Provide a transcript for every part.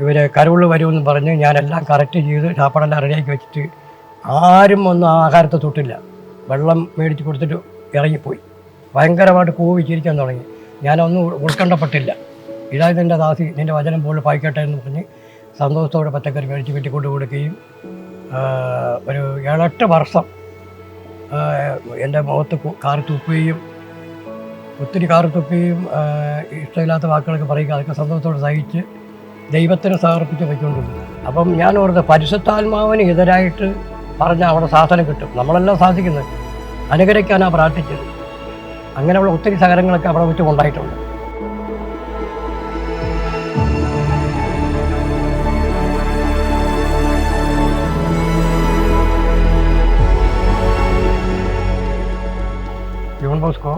ഇവർ കരുവിൾ വരുമെന്ന് പറഞ്ഞ് ഞാനെല്ലാം കറക്റ്റ് ചെയ്ത് ചാപ്പാടെല്ലാം റെഡിയാക്കി വെച്ചിട്ട് ആരും ഒന്നും ആഹാരത്തെ തൊട്ടില്ല. വെള്ളം മേടിച്ച് കൊടുത്തിട്ട് ഇറങ്ങിപ്പോയി. ഭയങ്കരമായിട്ട് കൂവിച്ചിരിക്കാൻ തുടങ്ങി. ഞാനൊന്നും ഉൾക്കണ്ടപ്പെട്ടില്ല. ഇതായത് എന്റെ ദാസി നിന്റെ വചനം പോലെ പായിക്കട്ടെ എന്ന് പറഞ്ഞ് സന്തോഷത്തോടെ പച്ചക്കറി മേടിച്ച് വീട്ടിൽ കൊണ്ടു കൊടുക്കുകയും ഒരു ഏഴെട്ട് വർഷം എന്റെ മുഖത്ത് കാറി തുപ്പുകയും ഒത്തിരി കാറി തുപ്പുകയും ഇഷ്ടമില്ലാത്ത വാക്കുകളൊക്കെ പറയുക അതൊക്കെ സന്തോഷത്തോടെ സഹിച്ച് ദൈവത്തിന് സമർപ്പിച്ച് വെച്ചുകൊണ്ടിരുന്നു അപ്പം ഞാൻ ഓർത്ത് പരിശുദ്ധാത്മാവിന് എതിരായിട്ട് പറഞ്ഞ അവിടെ സാധനം കിട്ടും. നമ്മളെല്ലാം സാധിക്കുന്നത് അനുഗ്രഹിക്കാനാണ് പ്രാർത്ഥിച്ചത് അങ്ങനെയുള്ള ഒത്തിരി സഹകരങ്ങളൊക്കെ അവിടെ വെച്ച് ഉണ്ടായിട്ടുണ്ട്. ജോൺ ബോസ്കോ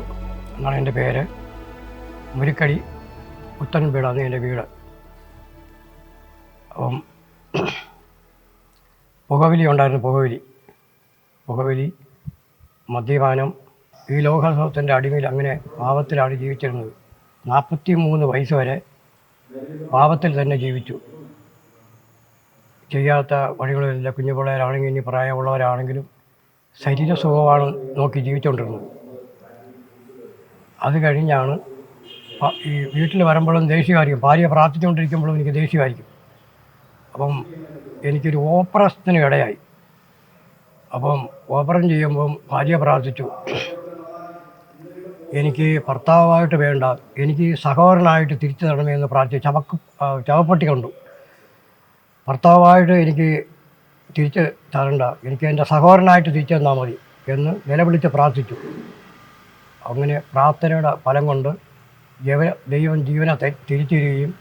എന്നാണ് എന്റെ പേര്. മുരിക്കടി പുത്തൻ വീടാണ് എന്റെ വീട്. അപ്പം പുകവലി ഉണ്ടായിരുന്നു പുകവലി. പുകവലി മദ്യപാനം ഈ ലോകസഭത്തിന്റെ അടിമയിൽ അങ്ങനെ പാവത്തിലാണ് ജീവിച്ചിരുന്നത്. നാൽപ്പത്തി മൂന്ന് വയസ്സ് വരെ പാപത്തിൽ തന്നെ ജീവിച്ചു. ചെയ്യാത്ത വഴികളില്ല കുഞ്ഞു പിള്ളേരാണെങ്കിലും ഇനി പ്രായമുള്ളവരാണെങ്കിലും ശരീരസുഖമാണ് നോക്കി ജീവിച്ചുകൊണ്ടിരുന്നത്. അത് കഴിഞ്ഞാണ് ഈ വീട്ടിൽ വരുമ്പോഴും ദേഷ്യമായിരിക്കും. ഭാര്യ പ്രാർത്ഥിച്ചുകൊണ്ടിരിക്കുമ്പോഴും എനിക്ക് ദേഷ്യമായിരിക്കും. അപ്പം എനിക്കൊരു ഓപ്പറേഷത്തിന് ഇടയായി. അപ്പം ഓപ്പറേഷൻ ചെയ്യുമ്പം ഭാര്യ പ്രാർത്ഥിച്ചു. എനിക്ക് ഭർത്താവായിട്ട് വേണ്ട എനിക്ക് സഹോദരനായിട്ട് തിരിച്ചു തരണമെന്ന് പ്രാർത്ഥിച്ചു ചവക്ക് ചവപ്പട്ടി കണ്ടു. ഭർത്താവായിട്ട് എനിക്ക് തിരിച്ച് തരണ്ട എനിക്ക് എന്റെ സഹോദരനായിട്ട് തിരിച്ചു തന്നാൽ മതി എന്ന് നിലവിളിച്ച് പ്രാർത്ഥിച്ചു. അങ്ങനെ പ്രാർത്ഥനയുടെ ഫലം കൊണ്ട് ജീവ ദൈവം ജീവനെ തിരിച്ചു തരികയും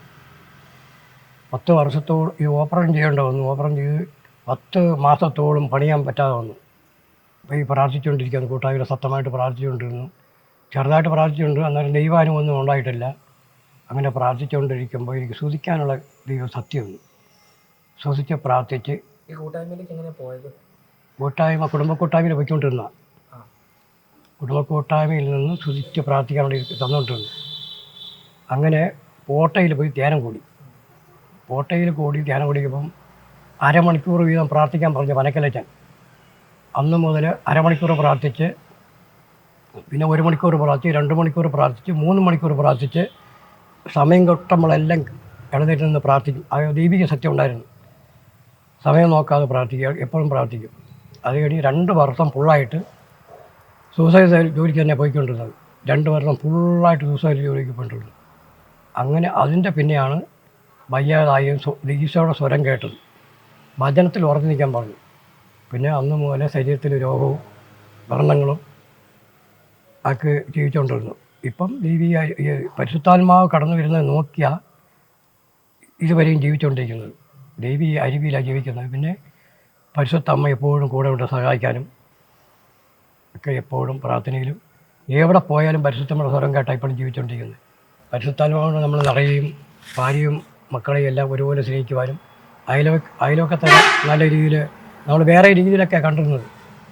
പത്ത് വർഷത്തോളം ഈ ഓപ്പറേഷൻ ചെയ്യേണ്ട വന്നു. ഓപ്പറേഷൻ ചെയ്ത് പത്ത് മാസത്തോളം പണിയാൻ പറ്റാതെ വന്നു. അപ്പോൾ ഈ പ്രാർത്ഥിച്ചുകൊണ്ടിരിക്കുന്നു കൂട്ടായ്മ സത്യമായിട്ട് പ്രാർത്ഥിച്ചുകൊണ്ടിരുന്നു. ചെറുതായിട്ട് പ്രാർത്ഥിച്ചുകൊണ്ട് അന്നേരം ദൈവാനും ഒന്നും ഉണ്ടായിട്ടില്ല. അങ്ങനെ പ്രാർത്ഥിച്ചുകൊണ്ടിരിക്കുമ്പോൾ എനിക്ക് ശ്രുതിക്കാനുള്ള ദൈവം സത്യമുണ്ട് ശ്വസിച്ച് പ്രാർത്ഥിച്ച് ഈ കൂട്ടായ്മയിലേക്ക് എങ്ങനെ പോയത്? കൂട്ടായ്മ കുടുംബ കൂട്ടായ്മയിൽ പോയിക്കൊണ്ടിരുന്ന. കുടുംബ കൂട്ടായ്മയിൽ നിന്ന് ശ്രുതിച്ച് പ്രാർത്ഥിക്കാനുള്ള വേണ്ടി തന്നുകൊണ്ടിരുന്നു. അങ്ങനെ കോട്ടയിൽ പോയി ധ്യാനം കൂടി. കോട്ടയിൽ കൂടി ധ്യാനം കുടിക്കുമ്പം അരമണിക്കൂർ വീതം പ്രാർത്ഥിക്കാൻ പറഞ്ഞു പനക്കലച്ചൻ അന്ന് മുതൽ അരമണിക്കൂർ പ്രാർത്ഥിച്ച് പിന്നെ ഒരു മണിക്കൂർ പ്രാർത്ഥിച്ച് രണ്ട് മണിക്കൂർ പ്രാർത്ഥിച്ച് മൂന്ന് മണിക്കൂർ പ്രാർത്ഥിച്ച് സമയം കൊട്ടമ്മളെല്ലാം എഴുന്നേറ്റ് നിന്ന് പ്രാർത്ഥിക്കും. ആ ദൈവിക സത്യം ഉണ്ടായിരുന്നു. സമയം നോക്കാതെ പ്രാർത്ഥിക്കുക എപ്പോഴും പ്രാർത്ഥിക്കും. അത് കഴിഞ്ഞ് രണ്ട് വർഷം ഫുള്ളായിട്ട് സൂസൈഡ് ജോലിക്ക് തന്നെ പോയിക്കൊണ്ടിരുന്നത്. രണ്ട് വർഷം ഫുള്ളായിട്ട് സൂസൈഡ് ജോലിക്ക് പോയിട്ടുണ്ട് അങ്ങനെ അതിന്റെ പിന്നെയാണ് വയ്യാതായും ഈശോയുടെ സ്വരം കേട്ടത് ഭജനത്തിൽ ഉറച്ചു നിൽക്കാൻ പറഞ്ഞു. പിന്നെ അന്ന് മുതലേ ശരീരത്തിൽ രോഗവും വ്രണങ്ങളും ഒക്കെ ജീവിച്ചുകൊണ്ടിരുന്നു. ഇപ്പം ദൈവീയ പരിശുദ്ധാത്മാവ് കടന്നു വരുന്നത് നോക്കിയാൽ ഇതുവരെയും ജീവിച്ചുകൊണ്ടിരിക്കുന്നത്. ദൈവീയ അരുവിയിലാണ് ജീവിക്കുന്നത്. പിന്നെ പരിശുദ്ധ അമ്മ എപ്പോഴും കൂടെ ഉണ്ട് സഹായിക്കാനും ഒക്കെ എപ്പോഴും പ്രാർത്ഥനയിലും എവിടെ പോയാലും പരിശുദ്ധമ്മയുടെ സ്വരം കേട്ടാണ് ഇപ്പോഴും ജീവിച്ചുകൊണ്ടിരിക്കുന്നത്. പരിശുദ്ധാത്മാവ് നമ്മൾ നിറയുകയും ഭാര്യയും മക്കളെയും എല്ലാം ഒരുപോലെ സ്നേഹിക്കുവാനും അയലോ അയലോക്കത്തെ നല്ല രീതിയിൽ നമ്മൾ വേറെ രീതിയിലൊക്കെ കണ്ടിരുന്നത്.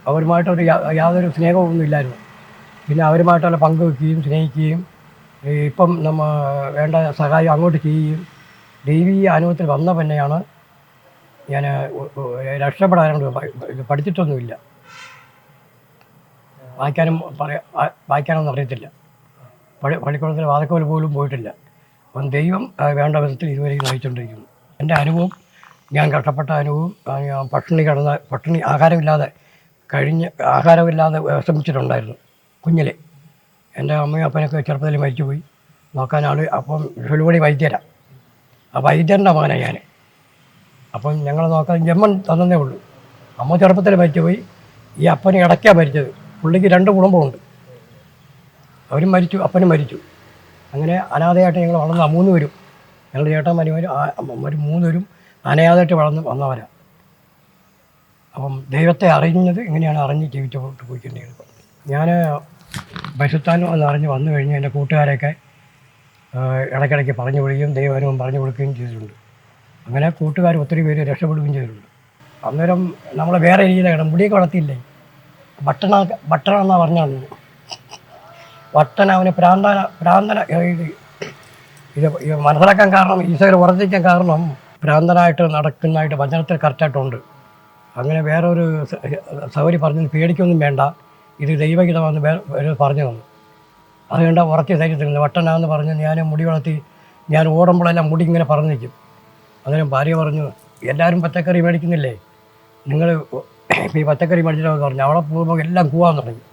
അവരുമായിട്ടൊരു യാതൊരു സ്നേഹമൊന്നും ഇല്ലായിരുന്നു. പിന്നെ അവരുമായിട്ടുള്ള പങ്കുവെക്കുകയും സ്നേഹിക്കുകയും ഇപ്പം നമ്മ വേണ്ട സഹായം അങ്ങോട്ട് ചെയ്യുകയും ദൈവീയ അനുഭവത്തിൽ വന്ന പിന്നെയാണ് ഞാൻ രക്ഷപ്പെടാനുണ്ട് പഠിച്ചിട്ടൊന്നുമില്ല. വായിക്കാനും പറയാ വായിക്കാനൊന്നും അറിയത്തില്ല. പള്ളി പള്ളിക്കുളത്തിൽ വാതക്കോൽ പോലും പോയിട്ടില്ല. അപ്പം ദൈവം വേണ്ട വിധത്തിൽ ഇതുവരെയും നയിച്ചുകൊണ്ടിരിക്കുന്നു എന്റെ അനുഭവം ഞാൻ കഷ്ടപ്പെട്ട അനുഭവം പട്ടിണി കിടന്ന പട്ടിണി ആഹാരമില്ലാതെ കഴിഞ്ഞ് ആഹാരമില്ലാതെ വിഷമിച്ചിട്ടുണ്ടായിരുന്നു കുഞ്ഞിലെ. എന്റെ അമ്മയും അപ്പനൊക്കെ ചെറുപ്പത്തിൽ മരിച്ചുപോയി. നോക്കാൻ അപ്പം ചുലുപടി വൈദ്യരാണ് ആ വൈദ്യന്റെ മകനാണ് ഞാൻ. അപ്പം ഞങ്ങൾ നോക്കാൻ ജമ്മൻ തന്നേ ഉള്ളൂ. അമ്മ ചെറുപ്പത്തിൽ മരിച്ചുപോയി. ഈ അപ്പന് ഇടയ്ക്കാണ് മരിച്ചത്. പുള്ളിക്ക് രണ്ട് കുടുംബമുണ്ട്. അവരും മരിച്ചു അപ്പനും മരിച്ചു. അങ്ങനെ അനാഥയായിട്ട് ഞങ്ങൾ വളർന്ന മൂന്ന് പേരും ഞങ്ങളുടെ ചേട്ടൻ മനുവരും അമ്മമാർ മൂന്നുപേരും അനാഥയായിട്ട് വളർന്ന് വന്നവരാണ് അപ്പം ദൈവത്തെ അറിഞ്ഞത് എങ്ങനെയാണ് അറിഞ്ഞ് ജീവിച്ചോട്ട് പോയിക്കൊണ്ടിരിക്കുന്നത്. ഞാൻ പരിശുദ്ധാനം എന്ന് അറിഞ്ഞ് വന്നു കഴിഞ്ഞ് എന്റെ കൂട്ടുകാരെയൊക്കെ ഇടയ്ക്കിടയ്ക്ക് പറഞ്ഞു വിടുകയും ദൈവാനുഭവം പറഞ്ഞു കൊടുക്കുകയും ചെയ്തിട്ടുണ്ട്. അങ്ങനെ കൂട്ടുകാർ ഒത്തിരി പേര് രക്ഷപ്പെടുകയും ചെയ്തിട്ടുണ്ട്. അന്നേരം നമ്മൾ വേറെ രീതിയിലാണ് മുടിയൊക്കെ വളർത്തിയില്ലേ? ബട്ടണ ബട്ടണ എന്നാ പറഞ്ഞാൽ വട്ടന അവന് പ്രാന്തന പ്രാന്തന ഇത് മനസ്സിലാക്കാൻ കാരണം ഈശോയിൽ വർദ്ധിക്കാൻ കാരണം ഭ്രാന്തനായിട്ട് നടക്കുന്നതായിട്ട് വചനത്തിൽ കറക്റ്റായിട്ടുണ്ട്. അങ്ങനെ വേറൊരു സൗകര്യം പറഞ്ഞു പേടിക്കൊന്നും വേണ്ട. ഇത് ദൈവഹിതമാണെന്ന് വേ ഒരു പറഞ്ഞു തന്നു. അതുകൊണ്ട് ഉറച്ച ധൈര്യത്തിൽ വട്ടനാന്ന് പറഞ്ഞ് ഞാൻ മുടി വളർത്തി ഞാൻ ഓടുമ്പോഴെല്ലാം മുടി ഇങ്ങനെ പറഞ്ഞു നിൽക്കും. അങ്ങനെ ഭാര്യ പറഞ്ഞു എല്ലാവരും പച്ചക്കറി മേടിക്കുന്നില്ലേ? നിങ്ങൾ ഈ പച്ചക്കറി മേടിച്ചിട്ടാണെന്ന് പറഞ്ഞു. അവിടെ പോകുമ്പോൾ എല്ലാം കൂവാൻ തുടങ്ങി.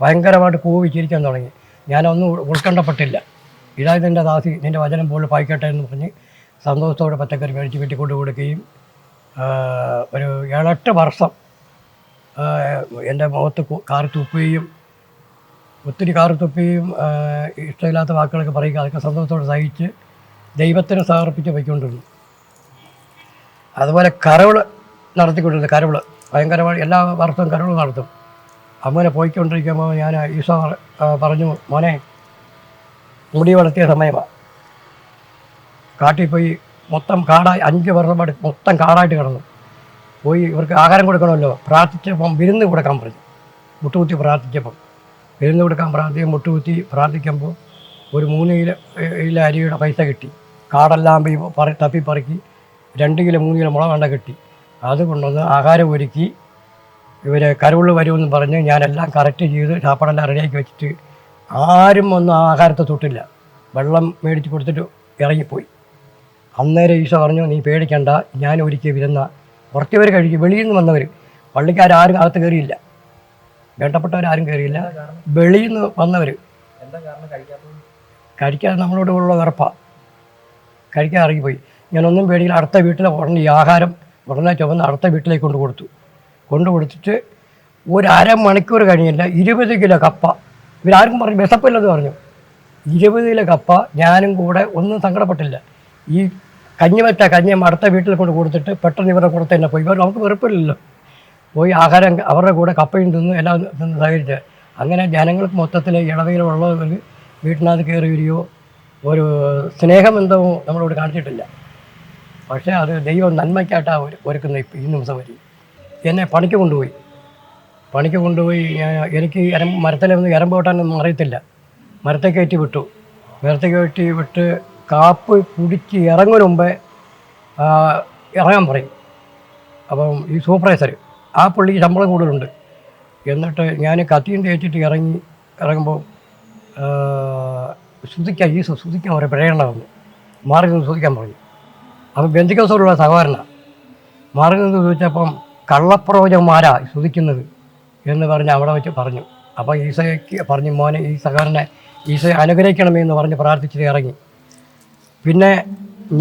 ഭയങ്കരമായിട്ട് ചിരിക്കാൻ തുടങ്ങി. ഞാനൊന്നും ഉൾക്കണ്ടപ്പെട്ടില്ല. ഇതായത് എന്റെ ദാസി നിന്റെ വചനം പോലെ പായിക്കട്ടെ എന്ന് പറഞ്ഞ് സന്തോഷത്തോടെ പച്ചക്കറി മേടിച്ച് വെട്ടിക്കൊണ്ട് കൊടുക്കുകയും ഒരു ഏഴെട്ട് വർഷം എന്റെ മുഖത്ത് കാറി തുപ്പുകയും ഒത്തിരി കാറി തുപ്പുകയും ഇഷ്ടമില്ലാത്ത വാക്കുകളൊക്കെ പറയുക അതൊക്കെ സന്തോഷത്തോടെ സഹിച്ച് ദൈവത്തിന് സമർപ്പിച്ച് പോയിക്കൊണ്ടിരുന്നു അതുപോലെ കരവൾ നടത്തിക്കൊണ്ടിരുന്നു കരവൾ ഭയങ്കരമായി എല്ലാ വർഷവും കരവൾ നടത്തും. അങ്ങനെ പോയിക്കൊണ്ടിരിക്കുമ്പോൾ ഞാൻ ഈശോ പറഞ്ഞു മോനെ മുടി വളർത്തിയ സമയമാണ് കാട്ടിൽ പോയി മൊത്തം കാടായി അഞ്ച് വർഷം മൊത്തം കാടായിട്ട് കിടന്നു. പോയി ഇവർക്ക് ആഹാരം കൊടുക്കണമല്ലോ. പ്രാർത്ഥിച്ചപ്പം വിരുന്ന് കൊടുക്കാൻ പറഞ്ഞു. മുട്ടുകുത്തി പ്രാർത്ഥിച്ചപ്പം. വിരുന്ന് കൊടുക്കാൻ പ്രാർത്ഥിക്കും മുട്ടുകുത്തി പ്രാർത്ഥിക്കുമ്പോൾ ഒരു മൂന്ന് കിലോ കിലോ അരിയുടെ പൈസ കിട്ടി. കാടെല്ലാം പോയി പറ തപ്പി പറക്കി രണ്ട് കിലോ മൂന്ന് കിലോ മുളക് കണ്ട കിട്ടി. അത് കൊണ്ടുവന്ന് ആഹാരം ഒരുക്കി ഇവർ കരുവുള്ളു വരുമെന്ന് പറഞ്ഞ് ഞാനെല്ലാം കറക്റ്റ് ചെയ്ത് ചാപ്പാടെല്ലാം റെഡിയാക്കി വെച്ചിട്ട് ആരും ഒന്നും ആഹാരത്തെ തൊട്ടില്ല. വെള്ളം മേടിച്ച് കൊടുത്തിട്ട് ഇറങ്ങിപ്പോയി. അന്നേരം ഈശോ പറഞ്ഞു നീ പേടിക്കണ്ട ഞാൻ ഒരുക്കി വിരുന്ന കുറച്ച് പേര് കഴിക്കും. വെളിയിൽ നിന്ന് വന്നവർ പള്ളിക്കാരും അകത്ത് കയറിയില്ല വേണ്ടപ്പെട്ടവരാരും കയറിയില്ല വെളിയിൽ നിന്ന് വന്നവർ കഴിക്കാതെ നമ്മളോട് ഉള്ള വെറുപ്പാണ് കഴിക്കാൻ ഇറങ്ങിപ്പോയി. ഞാനൊന്നും പേടിയില്ല അടുത്ത വീട്ടിലെ ഉടനെ ഈ ആഹാരം ഉടനെ ചുവന്ന് അടുത്ത വീട്ടിലേക്ക് കൊണ്ട് കൊടുത്തു. കൊണ്ട് കൊടുത്തിട്ട് ഒരു അര മണിക്കൂർ കഴിഞ്ഞില്ല. ഇരുപത് കിലോ കപ്പ. ഇവരാർക്കും പറഞ്ഞു വിശപ്പില്ലെന്ന് പറഞ്ഞു. ഇരുപത് കിലോ കപ്പ ഞാനും കൂടെ ഒന്നും സങ്കടപ്പെട്ടില്ല. ഈ കഞ്ഞി വെച്ച കഞ്ഞി അടുത്ത വീട്ടിൽ കൊണ്ട് കൊടുത്തിട്ട് പെട്ടെന്ന് ഇവരുടെ കൂടെ തന്നെ പോയി. ഇവർ നമുക്ക് വെറുപ്പില്ലല്ലോ. പോയി ആഹാരം അവരുടെ കൂടെ കപ്പയും തിന്നു എല്ലാം തിന്ന് സഹകരിച്ച്. അങ്ങനെ ജനങ്ങൾക്ക് മൊത്തത്തിൽ ഇളവയിലുള്ളവർ വീട്ടിനകത്ത് കയറി വരികയോ ഒരു സ്നേഹബന്ധവും നമ്മളോട് കാണിച്ചിട്ടില്ല. പക്ഷേ അത് ദൈവം നന്മയ്ക്കായിട്ടാണ് ഒരുക്കുന്നത് ഒരുക്കുന്ന ഇപ്പം ഈ നിമിഷം വരെ. എന്നെ പണിക്ക് കൊണ്ടുപോയി. പണിക്ക് കൊണ്ടുപോയി എനിക്ക് മരത്തിലൊന്നും എരമ്പ് വെട്ടാനൊന്നും അറിയത്തില്ല. മരത്തെ കയറ്റി വിട്ടു. മരത്തെ കയറ്റി വിട്ട് കാപ്പ് കുടിച്ച് ഇറങ്ങും മുമ്പേ ഇറങ്ങാൻ പറയും. അപ്പം ഈ സൂപ്പർവൈസർ ആ പുള്ളി ശമ്പളം കൂടുതലുണ്ട്. എന്നിട്ട് ഞാൻ കത്തിയും തേച്ചിട്ട് ഇറങ്ങി ഇറങ്ങുമ്പോൾ ശ്രുതിക്കാൻ ഈ ശ്രുതിക്കാൻ അവരെ പ്രേരണ വന്നു. മാറി നിന്ന് ശ്രുതിക്കാൻ പറഞ്ഞു. അപ്പം ബന്ധിക്കോസോടുള്ള സഹോദരനാണ് മാറി നിന്ന് ചോദിച്ചപ്പം കള്ളപ്രവചന്മാരാ ശ്രുതിക്കുന്നത് എന്ന് പറഞ്ഞ് അവിടെ വെച്ച് പറഞ്ഞു. അപ്പോൾ ഈസയ്ക്ക് പറഞ്ഞു മോനെ ഈ സഹോദരനെ ഈസയെ അനുഗ്രഹിക്കണമേ എന്ന് പറഞ്ഞ് പ്രാർത്ഥിച്ചിട്ട് ഇറങ്ങി. പിന്നെ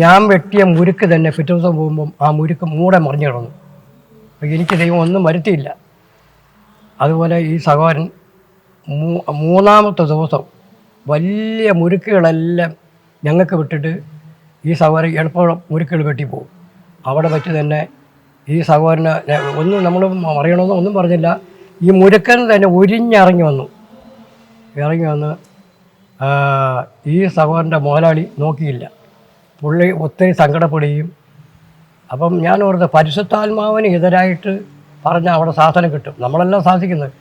ഞാൻ വെട്ടിയ മുരുക്ക് തന്നെ പിറ്റേ ദിവസം പോകുമ്പം ആ മുരുക്ക് മൂടെ മറിഞ്ഞു കിടന്നു. അപ്പോൾ എനിക്ക് ദൈവം ഒന്നും വരുത്തിയില്ല. അതുപോലെ ഈ സഹോദരൻ മൂന്നാമത്തെ ദിവസം വലിയ മുരുക്കുകളെല്ലാം ഞങ്ങൾക്ക് വിട്ടിട്ട് ഈ സഹോദരൻ എളുപ്പം മുരുക്കുകൾ വെട്ടി പോകും അവിടെ വെച്ച് തന്നെ ഈ സഹോദരന് ഒന്നും നമ്മൾ അറിയണമെന്നോ ഒന്നും പറഞ്ഞില്ല. ഈ മുരുക്കൻ തന്നെ ഉരിഞ്ഞിറങ്ങി വന്നു. ഇറങ്ങി വന്ന് ഈ സഹോദരന്റെ മുതലാളി നോക്കിയില്ല. പുള്ളി ഒത്തിരി സങ്കടപ്പെടുകയും അപ്പം ഞാൻ ഓർത്ത് പരിശുദ്ധാത്മാവിന് എതിരായിട്ട് പറഞ്ഞാൽ അവിടെ സാധനം കിട്ടും. നമ്മളെല്ലാം സാധിക്കുന്നത്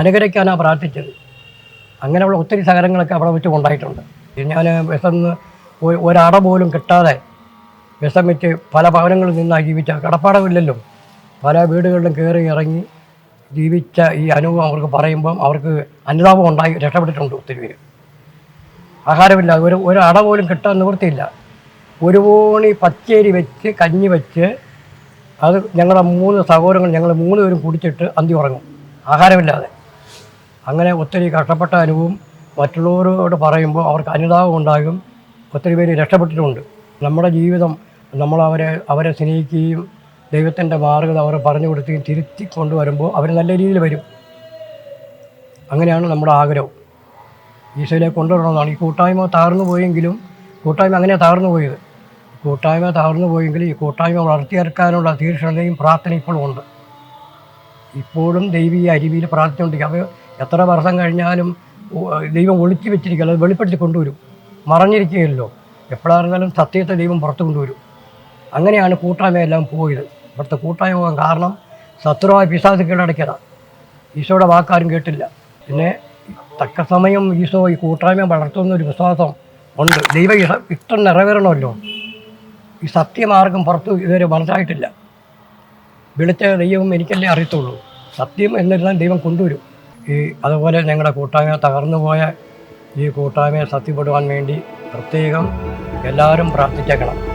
അനുഗ്രഹിക്കാനാണ് പ്രാർത്ഥിച്ചത്. അങ്ങനെയുള്ള ഒത്തിരി സഹനങ്ങളൊക്കെ അവിടെ വെച്ച് ഉണ്ടായിട്ടുണ്ട്. ഞാൻ വിശന്ന് ഒരട പോലും കിട്ടാതെ വിഷം വെച്ച് പല ഭവനങ്ങളിൽ നിന്നാണ് ജീവിച്ച കടപ്പാടമില്ലല്ലോ. പല വീടുകളിലും കയറി ഇറങ്ങി ജീവിച്ച ഈ അനുഭവം അവർക്ക് പറയുമ്പം അവർക്ക് അനുതാപം ഉണ്ടായി രക്ഷപ്പെട്ടിട്ടുണ്ട് ഒത്തിരി പേര്. ആഹാരമില്ല ഒരു ഒരു അട പോലും കിട്ടാൻ നിവൃത്തിയില്ല. ഒരു കോണി പച്ചേരി വെച്ച് കഞ്ഞി വെച്ച് അത് ഞങ്ങളുടെ മൂന്ന് സഹോദരങ്ങൾ ഞങ്ങൾ മൂന്ന് പേരും കുടിച്ചിട്ട് അന്തി ഉറങ്ങും. ആഹാരമില്ലാതെ. അങ്ങനെ ഒത്തിരി കഷ്ടപ്പെട്ട അനുഭവം മറ്റുള്ളവരോട് പറയുമ്പോൾ അവർക്ക് അനുതാപം ഉണ്ടാകും. ഒത്തിരി പേര് രക്ഷപ്പെട്ടിട്ടുണ്ട്. നമ്മുടെ ജീവിതം നമ്മൾ അവരെ അവരെ സ്നേഹിക്കുകയും ദൈവത്തിന്റെ മാർഗത അവരെ പറഞ്ഞു കൊടുക്കുകയും തിരുത്തി കൊണ്ടുവരുമ്പോൾ അവർ നല്ല രീതിയിൽ വരും. അങ്ങനെയാണ് നമ്മുടെ ആഗ്രഹം. ഈശോയിലേക്ക് കൊണ്ടുവരണമെന്നാണ്. ഈ കൂട്ടായ്മ താഴ്ന്നു പോയെങ്കിലും കൂട്ടായ്മ അങ്ങനെ താഴ്ന്നു പോയത്. കൂട്ടായ്മ താഴ്ന്നു പോയെങ്കിലും ഈ കൂട്ടായ്മ വളർത്തിയെടുക്കാനുള്ള തീക്ഷണതയും പ്രാർത്ഥന ഇപ്പോഴും ഉണ്ട്. ഇപ്പോഴും ദൈവീയ അരുവിയിൽ പ്രാർത്ഥിച്ചുകൊണ്ടിരിക്കുക. അപ്പോൾ എത്ര വർഷം കഴിഞ്ഞാലും ദൈവം ഒളിച്ചു വെച്ചിരിക്കുക അത് വെളിപ്പെടുത്തി കൊണ്ടുവരും. മറഞ്ഞിരിക്കുകയല്ലോ. എപ്പോഴായിരുന്നാലും സത്യത്തെ ദൈവം പുറത്തു കൊണ്ടുവരും. അങ്ങനെയാണ് കൂട്ടായ്മയെല്ലാം പോയത്. ഇവിടുത്തെ കൂട്ടായ്മ പോകാൻ കാരണം ശത്രുവായ പിശാസ് കീഴടക്കിയതാണ് ഈശോയുടെ വാക്കാരും കേട്ടില്ല. പിന്നെ തക്ക സമയം ഈശോ ഈ കൂട്ടായ്മ വളർത്തുന്ന ഒരു വിശ്വാസം ഉണ്ട്. ദൈവ ഇഷ്ടം നിറവേറണമല്ലോ. ഈ സത്യമാർഗം പുറത്ത് ഇതുവരെ വളർച്ചായിട്ടില്ല വിളിച്ച ദൈവം എനിക്കല്ലേ അറിയത്തുള്ളൂ. സത്യം എന്നിരുന്നാൽ ദൈവം കൊണ്ടുവരും. ഈ അതുപോലെ ഞങ്ങളുടെ കൂട്ടായ്മ തകർന്നുപോയ ഈ കൂട്ടായ്മയെ സത്യപ്പെടുവാൻ വേണ്ടി പ്രത്യേകം എല്ലാവരും പ്രാർത്ഥിച്ചേക്കണം.